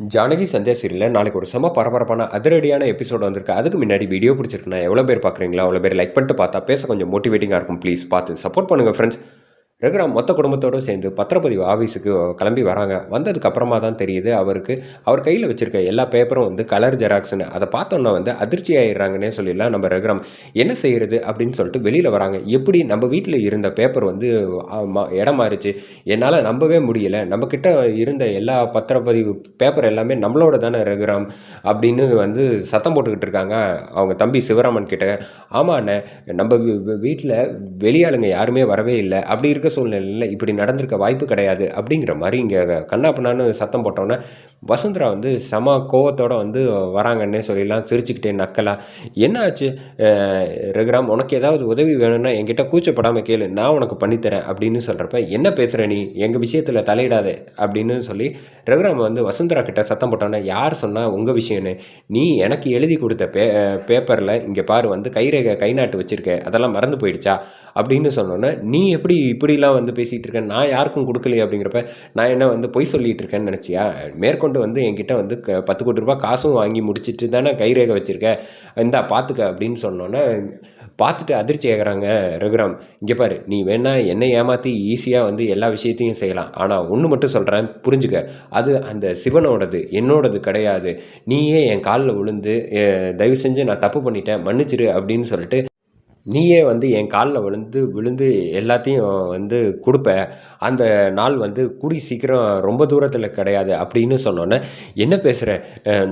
ஜானகி சந்தியா சீரியலில் நாளைக்கு ஒரு செம பரபரப்பான அதிரடியான எபிசோட் வந்திருக்கு. அதுக்கு முன்னாடி வீடியோ பிடிச்சிருக்குன்னா எவ்வளோ பேர் பார்க்குறீங்களா அவ்வளோ பேர் லைக் பண்ணிட்டு பார்த்தா பேச கொஞ்சம் மோட்டிவேட்டிங்காக இருக்கும். ப்ளீஸ் பார்த்து சப்போர்ட் பண்ணுங்கள் ஃப்ரெண்ட்ஸ் ரகுராம் மொத்த குடும்பத்தோடு சேர்ந்து பத்திரப்பதிவு ஆஃபீஸுக்கு கிளம்பி வராங்க. வந்ததுக்கப்புறமா தான் தெரியுது அவருக்கு அவர் கையில் வச்சுருக்க எல்லா பேப்பரும் வந்து கலர் ஜெராக்ஸ்னு அதை பார்த்தோன்னா வந்து அதிர்ச்சி ஆயிடுறாங்கன்னே சொல்லிடலாம் நம்ம ரகுராம். என்ன செய்கிறது அப்படின்னு சொல்லிட்டு வெளியில் வராங்க. எப்படி நம்ம வீட்டில் இருந்த பேப்பர் வந்து ஆமா, இடம் மாறிச்சு? என்னால் நம்பவே முடியல. நம்மக்கிட்ட இருந்த எல்லா பத்திரப்பதிவு பேப்பர் எல்லாமே நம்மளோட தானே ரகுராம் அப்படின்னு வந்து சத்தம் போட்டுக்கிட்டு இருக்காங்க அவங்க தம்பி சிவராமன் கிட்ட. ஆமாண்ணே நம்ம வீட்டில் வெளியாளுங்க யாருமே வரவே இல்லை. அப்படி இருக்க சூழ்நிலையில் இப்படி நடந்திருக்க வாய்ப்பு கிடையாது அப்படிங்கிற மாதிரி இங்கே கண்ணா பண்ணான்னு சத்தம் போட்டோன்னே வசுந்தரா வந்து செம கோவத்தோட வந்து வராங்கன்னே சொல்லிடலாம் சிரிச்சுக்கிட்டே நக்கலா என்ன ஆச்சு ரகுராம் உனக்கு ஏதாவது உதவி வேணும்னா என்கிட்ட கூச்சப்படாமல் கேளு நான் உனக்கு பண்ணித்தரேன் அப்படின்னு சொல்கிறப்ப என்ன பேசுகிற நீ? எங்கள் விஷயத்தில் தலையிடாதே அப்படின்னு சொல்லி ரகுராம் வந்து வசுந்தரா கிட்ட சத்தம் போட்டோன்னே யார் சொன்னால் உங்கள் விஷயம்னு? நீ எனக்கு எழுதி கொடுத்த பே பேப்பரில் இங்கே பாரு வந்து கைரேகை கை நாட்டு வச்சுருக்க அதெல்லாம் மறந்து போயிடுச்சா? அப்படின்னு சொன்னோன்னே நீ எப்படி இப்படி இப்படிலாம் வந்து பேசிகிட்டு இருக்கேன் நான் யாருக்கும் கொடுக்கலையே அப்படிங்கிறப்ப நான் என்ன வந்து பொய் சொல்லிகிட்டு இருக்கேன்னு நினச்சியா? மேற்கொண்டு வந்து என்கிட்ட வந்து க பத்து கோடி ரூபாய் காசும் வாங்கி முடிச்சிட்டு தானே கைரேகை வச்சுருக்க? இந்தா பார்த்துக்க அப்படின்னு சொன்னோன்னே பார்த்துட்டு அதிர்ச்சி ஆகுறாங்க ரகுராம். இங்கே பாரு நீ வேணா என்னை ஏமாற்றி ஈஸியாக வந்து எல்லா விஷயத்தையும் செய்யலாம். ஆனால் ஒன்று மட்டும் சொல்கிறேன் புரிஞ்சுக்க. அது அந்த சிவனோடது என்னோடது கிடையாது. நீயே என் காலில் விழுந்து தயவு செஞ்சு நான் தப்பு பண்ணிட்டேன் மன்னிச்சிரு அப்படின்னு சொல்லிட்டு நீயே வந்து என் காலில் விழுந்து விழுந்து எல்லாத்தையும் வந்து கொடுப்ப. அந்த நாள் வந்து கூடி சீக்கிரம் ரொம்ப தூரத்தில் கிடையாது அப்படின்னு சொன்னோன்னே என்ன பேசுகிறேன்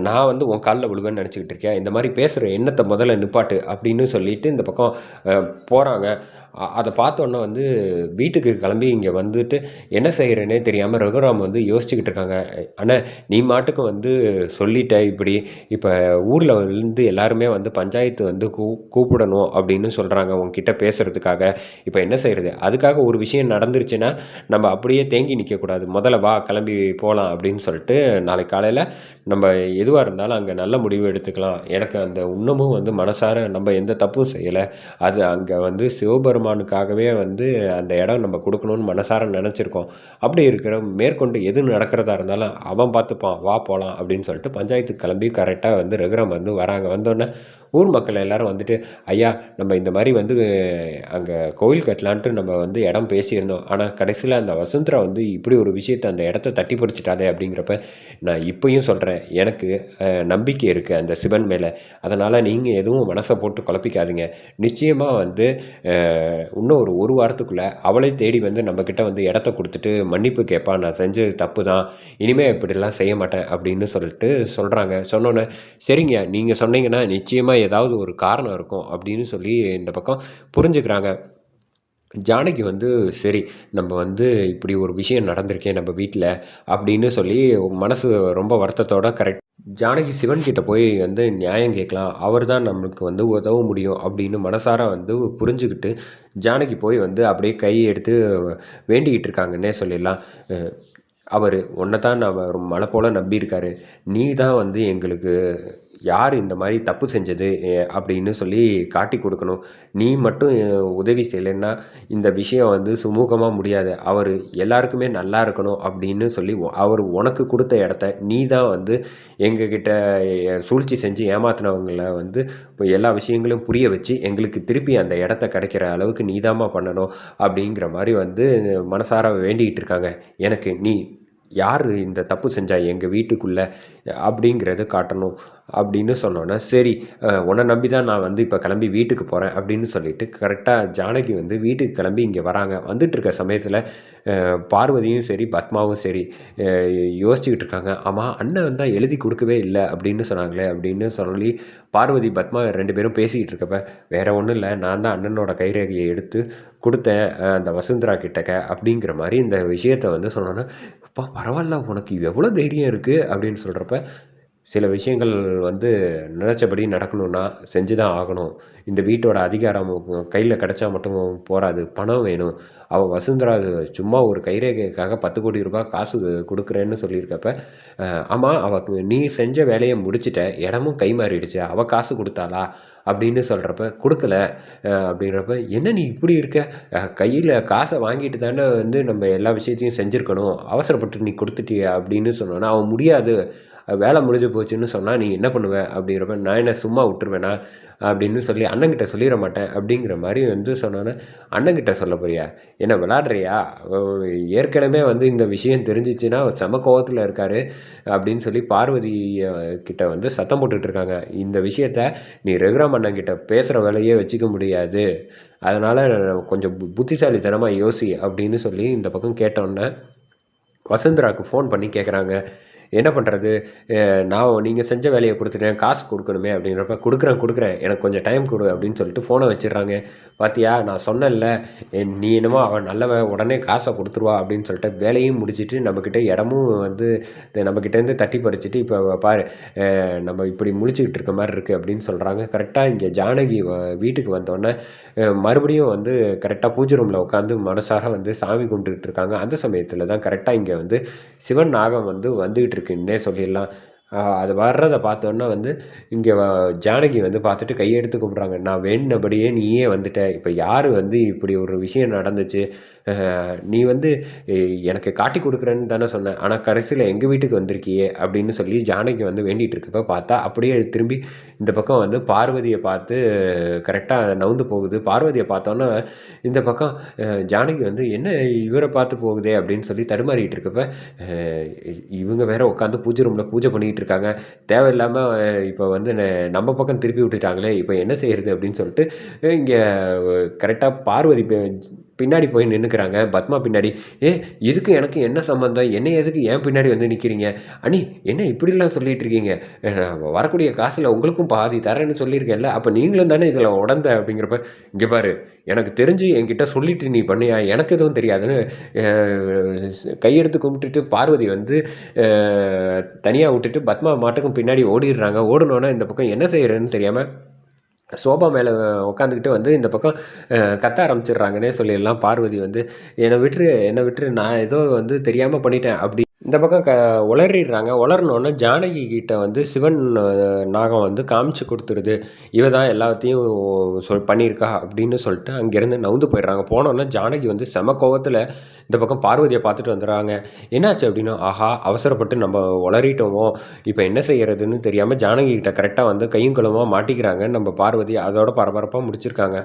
நான் வந்து உன் காலில் விழுவேன்னு நினச்சிக்கிட்டு இருக்கேன். இந்த மாதிரி பேசுகிற எண்ணத்தை முதல்ல நிப்பாட்டு அப்படின்னு சொல்லிட்டு இந்த பக்கம் போகிறாங்க அதை பார்த்தோன்னே வந்து வீட்டுக்கு கிளம்பி இங்கே வந்துட்டு என்ன செய்கிறேனே தெரியாமல் ரகுராம் வந்து யோசிச்சுக்கிட்டு இருக்காங்க. ஆனால் நீ மாட்டுக்கு வந்து சொல்லிட்ட இப்படி இப்போ ஊரில் இருந்து எல்லாருமே வந்து பஞ்சாயத்து வந்து கூ கூப்பிடணும் அப்படின்னு சொல்கிறாங்க உங்ககிட்ட பேசுகிறதுக்காக இப்போ என்ன செய்கிறது அதுக்காக ஒரு விஷயம் நடந்துருச்சுன்னா நம்ம அப்படியே தேங்கி நிற்கக்கூடாது முதல்ல வா கிளம்பி போகலாம் அப்படின்னு சொல்லிட்டு நாளைக்கு காலையில் நம்ம எதுவாக இருந்தாலும் அங்கே நல்ல முடிவு எடுத்துக்கலாம். எனக்கு அந்த இன்னமும் வந்து மனசார நம்ம எந்த தப்பும் செய்யலை. அது அங்கே வந்து சிவபெருமானுக்காகவே வந்து அந்த இடம் நம்ம கொடுக்கணும்னு மனசார நினச்சிருக்கோம். அப்படி இருக்கிற மேற்கொண்டு எது நடக்கிறதா இருந்தாலும் அவன் பார்த்துப்பான் வா போகலாம் அப்படின்னு சொல்லிட்டு பஞ்சாயத்துக்கு கிளம்பி கரெக்டாக வந்து ரகுராம் வந்து வராங்க. வந்தோடனே ஊர் மக்கள் எல்லோரும் வந்துட்டு ஐயா நம்ம இந்த மாதிரி வந்து அங்கே கோவில் கட்டலான்ட்டு நம்ம வந்து இடம் பேசியிருந்தோம். ஆனால் கடைசியில் அந்த வசுந்தரா வந்து இப்படி ஒரு விஷயத்தை அந்த இடத்த தட்டி பிடிச்சிட்டாதே அப்படிங்கிறப்ப நான் இப்பயும் சொல்கிறேன் எனக்கு நம்பிக்கை இருக்குது அந்த சிவன் மேலே. அதனால் நீங்கள் எதுவும் மனசை போட்டு குழப்பிக்காதீங்க. நிச்சயமாக வந்து இன்னும் ஒரு ஒரு வாரத்துக்குள்ளே அவளை தேடி வந்து நம்மக்கிட்ட வந்து இடத்த கொடுத்துட்டு மன்னிப்பு கேட்பா நான் செஞ்சது தப்பு தான். இனிமேல் இப்படிலாம் செய்ய மாட்டேன் அப்படின்னு சொல்லிட்டு சொல்கிறாங்க சொன்னோன்னே சரிங்க நீங்கள் சொன்னீங்கன்னா நிச்சயமாக ஏதாவது ஒரு காரணம் இருக்கும் அப்படின்னு சொல்லி இந்த பக்கம் புரிஞ்சுக்கிறாங்க. ஜானகி வந்து சரி நம்ம வந்து இப்படி ஒரு விஷயம் நடந்திருக்கே நம்ம வீட்டில் அப்படின்னு சொல்லி மனசு ரொம்ப வருத்தத்தோட கரெக்ட் ஜானகி சிவன் கிட்ட போய் வந்து நியாயம் கேட்கலாம். அவர் தான் நம்மளுக்கு வந்து உதவ முடியும் அப்படின்னு மனசார வந்து புரிஞ்சுக்கிட்டு ஜானகி போய் வந்து அப்படியே கை எடுத்து வேண்டிக்கிட்டு இருக்காங்கன்னே சொல்லிடலாம். அவர் உன்னை தான் அவர் மலை போல் நம்பியிருக்காரு. நீ தான் வந்து எங்களுக்கு யார் இந்த மாதிரி தப்பு செஞ்சது அப்படின்னு சொல்லி காட்டி கொடுக்கணும். நீ மட்டும் உதவி செய்யலைன்னா இந்த விஷயம் வந்து சுமூகமாக முடியாது. அவர் எல்லாருக்குமே நல்லா இருக்கணும் அப்படின்னு சொல்லி அவர் உனக்கு கொடுத்த இடத்த நீ தான் வந்து எங்ககிட்ட சூழ்ச்சி செஞ்சு ஏமாத்தினவங்களை வந்து இப்போ எல்லா விஷயங்களும் புரிய வச்சு எங்களுக்கு திருப்பி அந்த இடத்த கிடைக்கிற அளவுக்கு நீதாம்மா பண்ணணும் அப்படிங்கிற மாதிரி வந்து மனசார வேண்டிகிட்டு இருக்காங்க. எனக்கு நீ யார் இந்த தப்பு செஞ்சா எங்கள் வீட்டுக்குள்ளே அப்படிங்கிறத காட்டணும். அப்படின்னு சொன்னோன்னே சரி உன்னை நம்பி தான் நான் வந்து இப்போ கிளம்பி வீட்டுக்கு போகிறேன் அப்படின்னு சொல்லிட்டு கரெக்டாக ஜானகி வந்து வீட்டுக்கு கிளம்பி இங்கே வராங்க. வந்துட்டுருக்க சமயத்தில் பார்வதியும் சரி பத்மாவும் சரி யோசிச்சுக்கிட்டு இருக்காங்க. ஆமாம் அண்ணன் தான் எழுதி கொடுக்கவே இல்லை அப்படின்னு சொன்னாங்களே அப்படின்னு சொல்லி பார்வதி பத்மா ரெண்டு பேரும் பேசிக்கிட்டு இருக்கப்ப வேறு ஒன்றும் இல்லை நான் தான் அண்ணனோட கைரேகையை எடுத்து கொடுத்தேன் அந்த வசுந்தரா கிட்டக்க அப்படிங்கிற மாதிரி இந்த விஷயத்தை வந்து சொன்னோன்னா அப்பா பரவாயில்ல உனக்கு எவ்வளோ தைரியம் இருக்குது அப்படின்னு சொல்கிறப்ப சில விஷயங்கள் வந்து நினச்சபடி நடக்கணும்னா செஞ்சு தான் ஆகணும். இந்த வீட்டோட அதிகாரம் கையில் கிடைச்சா மட்டும் போகாது பணம் வேணும். அவள் வசுந்தரா சும்மா ஒரு கைரேகைக்காக பத்து கோடி ரூபாய் காசு கொடுக்குறேன்னு சொல்லியிருக்கப்ப ஆமாம் அவள் நீ செஞ்ச வேலையை முடிச்சிட்ட. இடமும் கை மாறிடுச்சு அவள் காசு கொடுத்தாளா? அப்படின்னு சொல்கிறப்ப கொடுக்கல. அப்படின்றப்ப என்ன நீ இப்படி இருக்க? கையில் காசை வாங்கிட்டு தானே வந்து நம்ம எல்லா விஷயத்தையும் செஞ்சுருக்கணும். அவசரப்பட்டு நீ கொடுத்துட்டிய? அப்படின்னு சொன்னோன்னா அவன் முடியாது. வேலை முடிஞ்சு போச்சுன்னு சொன்னால் நீ என்ன பண்ணுவேன் அப்படிங்கிறப்ப நான் என்ன சும்மா விட்டுருவேனா? அப்படின்னு சொல்லி அண்ணங்கிட்ட சொல்லிட மாட்டேன். அப்படிங்கிற மாதிரி வந்து சொன்னோன்னே அண்ணங்கிட்ட சொல்ல போறியா? என்ன விளாட்றியா ஏற்கனவே வந்து இந்த விஷயம் தெரிஞ்சிச்சுன்னா செம கோவத்தில் இருக்கார். அப்படின்னு சொல்லி பார்வதி கிட்ட வந்து சத்தம் போட்டுட்டு இருக்காங்க. இந்த விஷயத்த நீ ரகுராம் அண்ணங்கிட்ட பேசுகிற வேலையே வச்சுக்க முடியாது. அதனால் கொஞ்சம் புத்திசாலித்தனமாக யோசி. அப்படின்னு சொல்லி இந்த பக்கம் கேட்டோன்னே வசுந்தராவுக்கு ஃபோன் பண்ணி கேட்குறாங்க என்ன பண்ணுறது நான் நீங்கள் செஞ்ச வேலையை கொடுத்துட்டேன் காசு கொடுக்கணுமே அப்படின்றப்ப கொடுக்குறேன் கொடுக்குறேன். எனக்கு கொஞ்சம் டைம் கொடு அப்படின்னு சொல்லிட்டு ஃபோனை வச்சிடுறாங்க. பார்த்தியா நான் சொன்னேன்ல நீ என்னமோ அவன் நல்லவன் உடனே காசை கொடுத்துருவா அப்படின்னு சொல்லிட்டு வேலையும் முடிச்சுட்டு நம்மக்கிட்ட இடமும் வந்து நம்மக்கிட்டேருந்து தட்டி பறிச்சுட்டு இப்போ பாரு நம்ம இப்படி முடிச்சுக்கிட்டு இருக்க மாதிரி இருக்குது அப்படின்னு சொல்கிறாங்க கரெக்டாக இங்கே ஜானகி வீட்டுக்கு வந்தோடனே மறுபடியும் வந்து கரெக்டாக பூஜை ரூமில் உட்காந்து மனசார வந்து சாமி கும்பிட்டுக்கிட்டு இருக்காங்க. அந்த சமயத்தில் தான் கரெக்டாக இங்கே வந்து சிவன் நாகம் வந்து வந்துக்கிட்டு இருக்குன்னே சொல்லிடலாம். அது வர்றதை பார்த்தோன்னா வந்து இங்கே ஜானகி வந்து பார்த்துட்டு கையெடுத்து கும்பிட்றாங்க. நான் வேணுனபடியே நீயே வந்துட்ட. இப்போ யார் வந்து இப்படி ஒரு விஷயம் நடந்துச்சு? நீ வந்து எனக்கு காட்டி கொடுக்குறேன்னு தானே சொன்னேன் ஆனால் கடைசியில் எங்கள் வீட்டுக்கு வந்திருக்கியே? அப்படின்னு சொல்லி ஜானகி வந்து வேண்டிகிட்டு இருக்கப்ப பார்த்தா அப்படியே திரும்பி இந்த பக்கம் வந்து பார்வதியை பார்த்து கரெக்டாக நவுந்து போகுது. பார்வதியை பார்த்தோன்னா இந்த பக்கம் ஜானகி வந்து என்ன இவரை பார்த்து போகுதே? அப்படின்னு சொல்லி தடுமாறிட்டு இருக்கப்ப இவங்க வேற உட்காந்து பூஜை ரூமில் பூஜை பண்ணிகிட்டு இருக்காங்க. தேவையில்லாமல் இப்போ வந்து நம்ம பக்கம் திருப்பி விட்டுட்டாங்களே. இப்போ என்ன செய்கிறது அப்படின்னு சொல்லிட்டு இங்கே கரெக்டாக பார்வதி பின்னாடி போய் நின்றுக்கிறாங்க பத்மா பின்னாடி ஏ இதுக்கு எனக்கு என்ன சம்மந்தம் என்ன எதுக்கு ஏன் பின்னாடி வந்து நிற்கிறீங்க அனி என்ன இப்படிலாம் சொல்லிகிட்டு இருக்கீங்க? வரக்கூடிய காசில் உங்களுக்கும் பாதி தரேன்னு சொல்லியிருக்கேன்ல. அப்போ நீங்களும் தானே இதில் உடந்த? அப்படிங்கிறப்ப இங்கே பாரு எனக்கு தெரிஞ்சு என்கிட்ட சொல்லிட்டு நீ பண்ணியா? எனக்கு எதுவும் தெரியாதுன்னு கையெடுத்து கும்பிட்டுட்டு பார்வதி வந்து தனியாக விட்டுட்டு பத்மா மாட்டுக்கும் பின்னாடி ஓடிடுறாங்க. ஓடணுன்னா இந்த பக்கம் என்ன செய்கிறேன்னு தெரியாமல் சோபா மேலே உட்காந்துக்கிட்டு வந்து இந்த பக்கம் கத்த ஆரம்பிச்சிடுறாங்கன்னே சொல்லிடலாம் பார்வதி வந்து என்னை விட்டுரு என்னை விட்டுரு நான் ஏதோ வந்து தெரியாமல் பண்ணிட்டேன் அப்படி இந்த பக்கம் க உளறிடுறாங்க. உளர்னோடனே ஜானகி கிட்ட வந்து சிவன் நாகம் வந்து காமிச்சு கொடுத்துருது. இவ தான் எல்லாத்தையும் சொல் பண்ணியிருக்கா அப்படின்னு சொல்லிட்டு அங்கேருந்து நவுந்து போயிடுறாங்க. போனோன்னே ஜானகி வந்து செம கோவத்தில் இந்த பக்கம் பார்வதியை பார்த்துட்டு வந்துடுறாங்க. என்னாச்சு அப்படின்னா ஆஹா அவசரப்பட்டு நம்ம உளறிட்டோமோ? இப்போ என்ன செய்யறதுன்னு தெரியாமல் ஜானகி கிட்ட கரெக்டாக வந்து கையும் குளமாக மாட்டிக்கிறாங்க நம்ம பார்வதி அதோட பரபரப்பாக முடிச்சிருக்காங்க.